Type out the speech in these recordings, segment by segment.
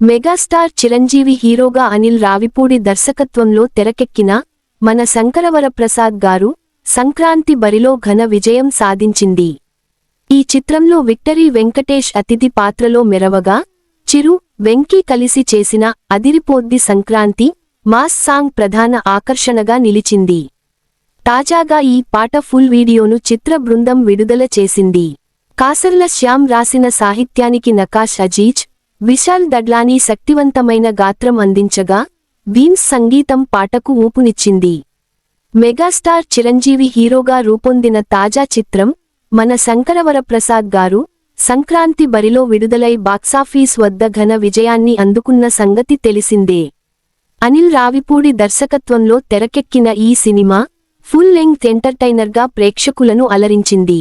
Megastar Chiranjeevi హీరోగా అనిల్ రావిపూడి దర్శకత్వంలో తెరకెక్కిన మన శంకరవరప్రసాద్ గారు సంక్రాంతి బరిలో ఘన విజయం సాధించింది. ఈ చిత్రంలో విక్టరీ వెంకటేష్ అతిథి పాత్రలో మెరవగా చిరు వెంకీ కలిసి చేసిన అదిరిపోద్ది సంక్రాంతి మాస్ సాంగ్ ప్రధాన ఆకర్షణగా నిలిచింది. తాజాగా ఈ పాట ఫుల్ వీడియోను చిత్ర బృందం విడుదల చేసింది. కాసర్ల శ్యామ్ రాసిన సాహిత్యానికి నకాష్ అజీజ్ విశాల్ దడ్లానీ శక్తివంతమైన గాత్రం అందించగా భీమ్స్ సంగీతం పాటకు ఊపునిచ్చింది. మెగాస్టార్ చిరంజీవి హీరోగా రూపొందిన తాజా చిత్రం మన శంకరవరప్రసాద్ గారు సంక్రాంతి బరిలో విడుదలై బాక్సాఫీస్ వద్ద ఘన విజయాన్ని అందుకున్న సంగతి తెలిసిందే. అనిల్ రావిపూడి దర్శకత్వంలో తెరకెక్కిన ఈ సినిమా ఫుల్ లెంగ్త్ ఎంటర్టైనర్గా ప్రేక్షకులను అలరించింది.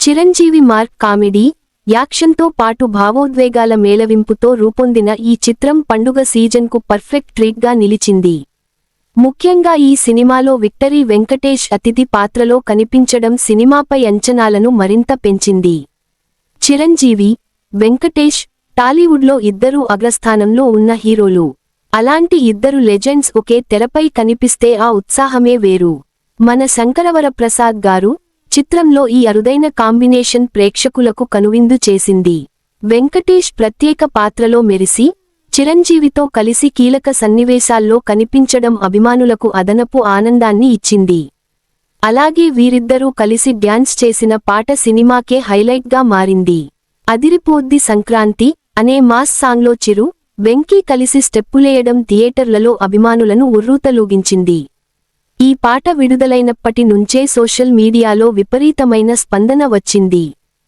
చిరంజీవి మార్క్ కామెడీ యాక్షన్తో పాటు భావోద్వేగాల మేళవింపుతో రూపొందిన ఈ చిత్రం పండుగ సీజన్కు పర్ఫెక్ట్ ట్రీట్గా నిలిచింది. ముఖ్యంగా ఈ సినిమాలో విక్టరీ వెంకటేష్ అతిథి పాత్రలో కనిపించడం సినిమాపై అంచనాలను మరింత పెంచింది. చిరంజీవి వెంకటేష్ టాలీవుడ్లో ఇద్దరూ అగ్రస్థానంలో ఉన్న హీరోలు. అలాంటి ఇద్దరు లెజెండ్స్ ఒకే తెరపై కనిపిస్తే ఆ ఉత్సాహమే వేరు. మన శంకరవరప్రసాద్ గారు చిత్రంలో ఈ అరుదైన కాంబినేషన్ ప్రేక్షకులకు కనువిందు చేసింది. వెంకటేష్ ప్రత్యేక పాత్రలో మెరిసి చిరంజీవితో కలిసి కీలక సన్నివేశాల్లో కనిపించడం అభిమానులకు అదనపు ఆనందాన్ని ఇచ్చింది. అలాగే వీరిద్దరూ కలిసి డ్యాన్స్ చేసిన పాట సినిమాకే హైలైట్గా మారింది. అదిరిపోద్ది సంక్రాంతి అనే మాస్ సాంగ్లో చిరు వెంకీ కలిసి స్టెప్పులేయడం థియేటర్లలో అభిమానులను ఉర్రూతలూగించింది. ఈ పాట విడుదలైనప్పటి నుంచే సోషల్ మీడియాలో విపరీతమైన స్పందన వచ్చింది.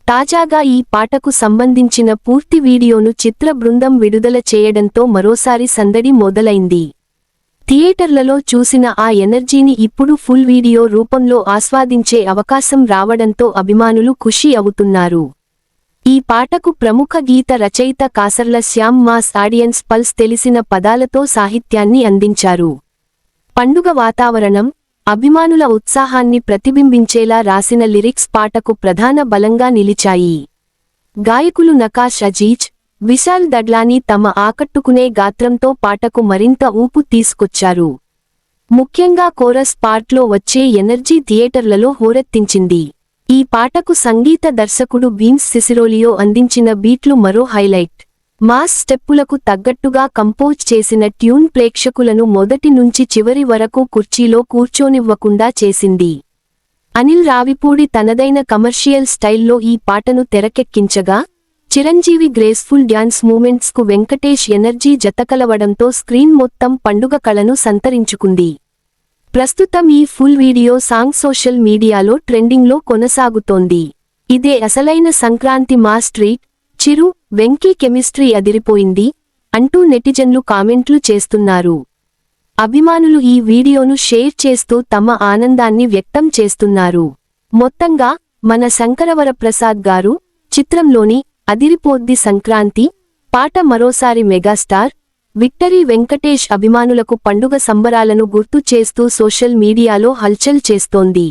తాజాగా ఈ పాటకు సంబంధించిన పూర్తి వీడియోను చిత్ర బృందం విడుదల చేయడంతో మరోసారి సందడి మొదలైంది. థియేటర్లలో చూసిన ఆ ఎనర్జీని ఇప్పుడు ఫుల్ వీడియో రూపంలో ఆస్వాదించే అవకాశం రావడంతో అభిమానులు ఖుషి అవుతున్నారు. ఈ పాటకు ప్రముఖ గీత రచయిత Kasarla Shyam mass audience pulse తెలిసిన పదాలతో సాహిత్యాన్ని అందించారు. పండుగ వాతావరణం అభిమానుల ఉత్సాహాన్ని ప్రతిబింబించేలా రాసిన లిరిక్స్ పాటకు ప్రధాన బలంగా నిలిచాయి. గాయకులు నకాష్ అజీజ్ విశాల్ దడ్లానీ తమ ఆకట్టుకునే గాత్రంతో పాటకు మరింత ఊపు తీసుకొచ్చారు. ముఖ్యంగా కోరస్ పార్ట్లో వచ్చే ఎనర్జీ థియేటర్లలో హోరెత్తించింది. ఈ పాటకు సంగీత దర్శకుడు బీన్స్ సిసిరోలియో అందించిన బీట్లు మరో హైలైట్. మాస్ స్టెప్పులకు తగ్గట్టుగా కంపోజ్ చేసిన ట్యూన్ ప్రేక్షకులను మొదటి నుంచి చివరి వరకు కుర్చీలో కూర్చోనివ్వకుండా చేసింది. అనిల్ రావిపూడి తనదైన కమర్షియల్ స్టైల్లో ఈ పాటను తెరకెక్కించగా చిరంజీవి గ్రేస్ఫుల్ డ్యాన్స్ మూమెంట్స్కు వెంకటేష్ ఎనర్జీ జతకలవడంతో స్క్రీన్ మొత్తం పండుగ కళను సంతరించుకుంది. ప్రస్తుతం ఈ ఫుల్ వీడియో సాంగ్ సోషల్ మీడియాలో ట్రెండింగ్లో కొనసాగుతోంది. ఇదే అసలైన Sankranti mass treat Chiru Venky chemistry అదిరిపోయింది అంటూ నెటిజన్లు కామెంట్లు చేస్తున్నారు. అభిమానులు ఈ వీడియోను షేర్ చేస్తూ తమ ఆనందాన్ని వ్యక్తం చేస్తున్నారు. మొత్తంగా మన శంకరవరప్రసాద్ గారు చిత్రంలోని అదిరిపోద్ది సంక్రాంతి పాట మరోసారి మెగాస్టార్ విక్టరీ వెంకటేష్ అభిమానులకు పండుగ సంబరాలను గుర్తు చేస్తూ సోషల్ మీడియాలో హల్చల్ చేస్తోంది.